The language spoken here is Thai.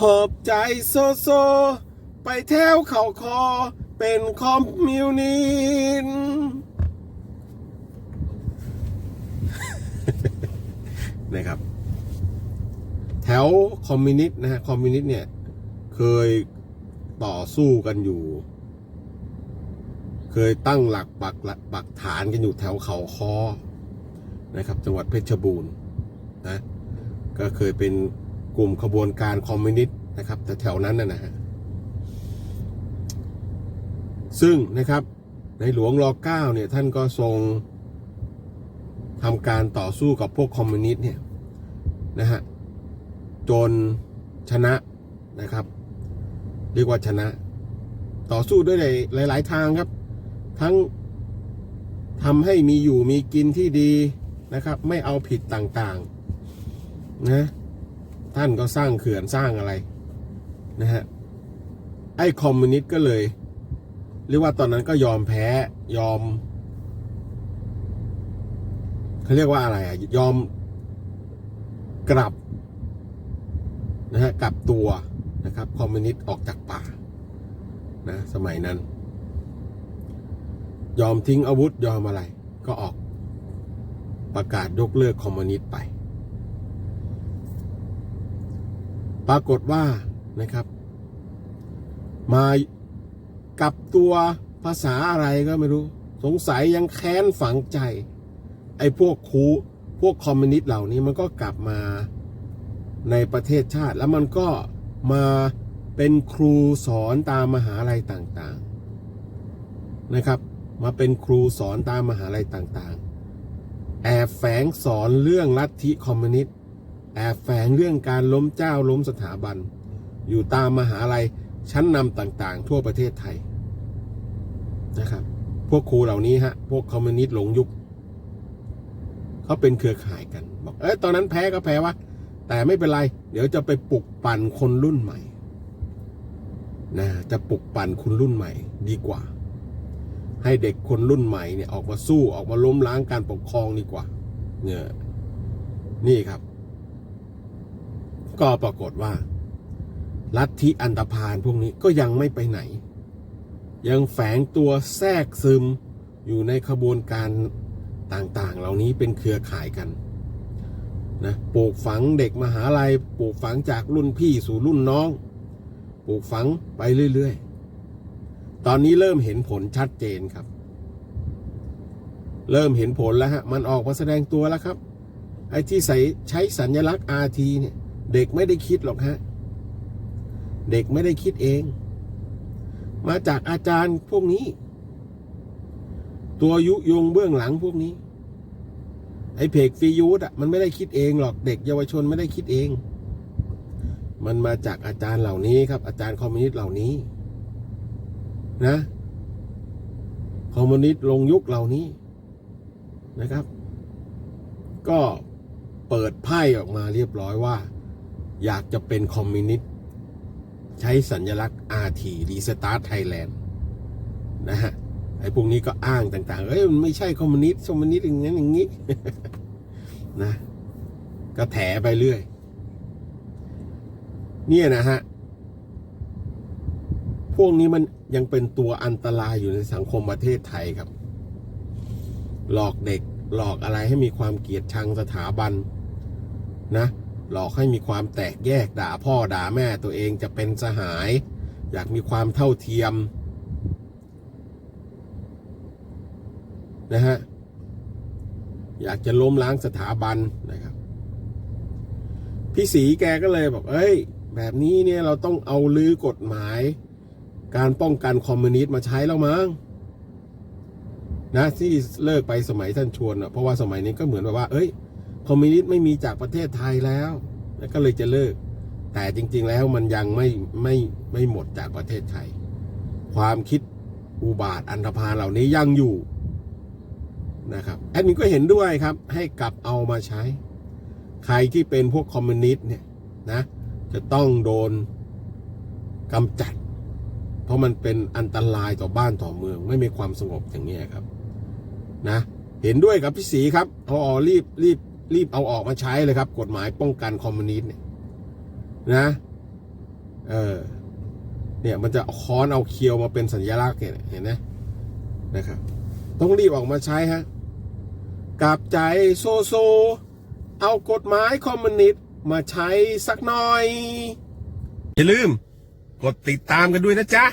หอบใจโซโซ ไปแถวเขาคอ เป็นคอมมิวนิสต์นะครับ แถวคอมมิวนิสต์นะฮะคอมมิวนิสต์เนี่ย เคยต่อสู้กันอยู่ เคยตั้งหลักปักหลักปักฐานกันอยู่แถวเขาคอนะครับ จังหวัดเพชรบูรณ์นะก็เคยเป็น กลุ่มขบวนการคอมมิวนิสต์นะครับ แต่แถวนั้นนะฮะซึ่งนะครับในหลวงรอเก้าเนี่ยท่านก็ทรงทำการต่อสู้กับพวกคอมมิวนิสต์เนี่ยนะฮะจนชนะนะครับ เรียกว่าชนะ ต่อสู้ด้วยหลาย ๆ ทางครับ ทั้งทำให้มีอยู่มีกินที่ดีนะครับ ไม่เอาผิดต่าง ๆ นะ ท่านก็สร้างเขื่อนสร้างอะไรนะฮะไอ้คอมมิวนิสต์ก็เลยเรียกว่าตอนนั้นก็ยอมแพ้ยอมเขาเรียกว่าอะไรอะยอมกลับนะฮะกลับตัวนะครับคอมมิวนิสต์ออกจากป่านะสมัยนั้น ยอมทิ้งอาวุธยอมอะไร ก็ออกประกาศยกเลิกคอมมิวนิสต์ไป ปรากฏว่านะครับ มากับตัวภาษาอะไรก็ไม่รู้ สงสัยยังแค้นฝังใจ ไอ้พวกครูพวกคอมมิวนิสต์เหล่านี้มันก็กลับมาในประเทศชาติ แล้วมันก็มาเป็นครูสอนตามมหาลัยต่างๆนะครับ มาเป็นครูสอนตามมหาลัยต่างๆ แอบแฝงสอนเรื่องลัทธิคอมมิวนิสต์ แอบแฝงเรื่องการล้มเจ้าล้มสถาบัน อยู่ตามมหาลัยชั้นนำต่างๆ ทั่วประเทศไทยนะครับ พวกครูเหล่านี้ฮะ พวกคอมมิวนิสต์หลงยุคเขาเป็นเครือข่ายกัน บอก เอ้ยตอนนั้นแพ้ก็แพ้วะแต่ไม่เป็นไร เดี๋ยวจะไปปลุกปั่นคนรุ่นใหม่นะจะปลุกปั่นคนรุ่นใหม่ดีกว่า ให้เด็กคนรุ่นใหม่เนี่ยออกมาสู้ออกมาล้มล้างการปกครองดีกว่า เนี่ย นี่ครับ ก็ปรากฏว่า ลัทธิอันตพาลพวกนี้ก็ยังไม่ไปไหน ยังแฝงตัวแทรกซึมอยู่ในขบวนการต่างๆ เหล่านี้เป็นเครือข่ายกันนะปลูกฝังเด็กมหาลัยปลูกฝังจากรุ่นพี่สู่รุ่นน้องปลูกฝังไปเรื่อยๆ ตอนนี้เริ่มเห็นผลชัดเจนครับ เริ่มเห็นผลแล้วฮะ มันออกมาแสดงตัวแล้วครับ ไอ้ที่ใส่ใช้สัญลักษณ์ RT เนี่ย เด็กไม่ได้คิดหรอกฮะ เด็กไม่ได้คิดเอง มาจากอาจารย์พวกนี้ ตัวยุยงเบื้องหลังพวกนี้ ไอ้เพกฟียูดอะมันไม่ได้คิดเองหรอกเด็กเยาวชนไม่ได้คิดเอง มันมาจากอาจารย์เหล่านี้ครับ อาจารย์คอมมิวนิสต์เหล่านี้ นะคอมมิวนิสต์ลงยุคเหล่านี้นะครับ ก็เปิดไพ่ออกมาเรียบร้อยว่า อยากจะเป็นคอมมิวนิสต์ใช้สัญลักษณ์ RT Restart Thailand นะฮะไอ้พวกนี้ก็อ้างต่างๆ เอ้ยมันไม่ใช่คอมมิวนิสต์คอมมิวนิสต์อย่างนั้นอย่างนี้นะ ก็แถไปเรื่อย เนี่ยนะฮะ พวกนี้มันยังเป็นตัวอันตรายอยู่ในสังคมประเทศไทยครับ หลอกเด็กหลอกอะไรให้มีความเกลียดชังสถาบันนะ หลอกให้มีความแตกแยกด่าพ่อด่าแม่ตัวเองจะเป็นสหาย อยากมีความเท่าเทียมนะฮะอยากจะล้มล้างสถาบันนะครับ พี่สีแกก็เลยบอกเอ้ย แบบนี้เนี่ยเราต้องเอาลื้อกฎหมาย การป้องกันคอมมิวนิสต์มาใช้แล้วมั้งนะที่เลิกไปสมัยท่านชวนอะเพราะว่าสมัยนี้ก็เหมือนแบบว่า เอ้ย คอมมิวนิสต์ไม่มีจากประเทศไทยแล้วแล้วก็เลยจะเลิก แต่จริง ๆ แล้วมันยังไม่ไม่ไม่หมดจากประเทศไทย ความคิดอุบาทอันธพาลเหล่านี้ยังอยู่นะครับแอดมินก็เห็นด้วยครับ ให้กลับเอามาใช้ ใครที่เป็นพวกคอมมิวนิสต์เนี่ยนะ จะต้องโดนกำจัด เพราะมันเป็นอันตรายต่อบ้านต่อเมือง ไม่มีความสงบอย่างนี้ครับ นะ เห็นด้วยกับพี่สีครับเอาออรีบรีบ รีบเอาออกมาใช้เลยครับ กฎหมายป้องกันคอมมิวนิสต์เนี่ยนะเออเนี่ยมันจะค้อนเอาเคียวมาเป็นสัญลักษณ์เนี่ยเห็นไหมนะครับ ต้องรีบออกมาใช้ฮะกลับใจโซโซ เอากฎหมายคอมมิวนิสต์มาใช้สักหน่อย อย่าลืม กดติดตามกันด้วยนะจ๊ะ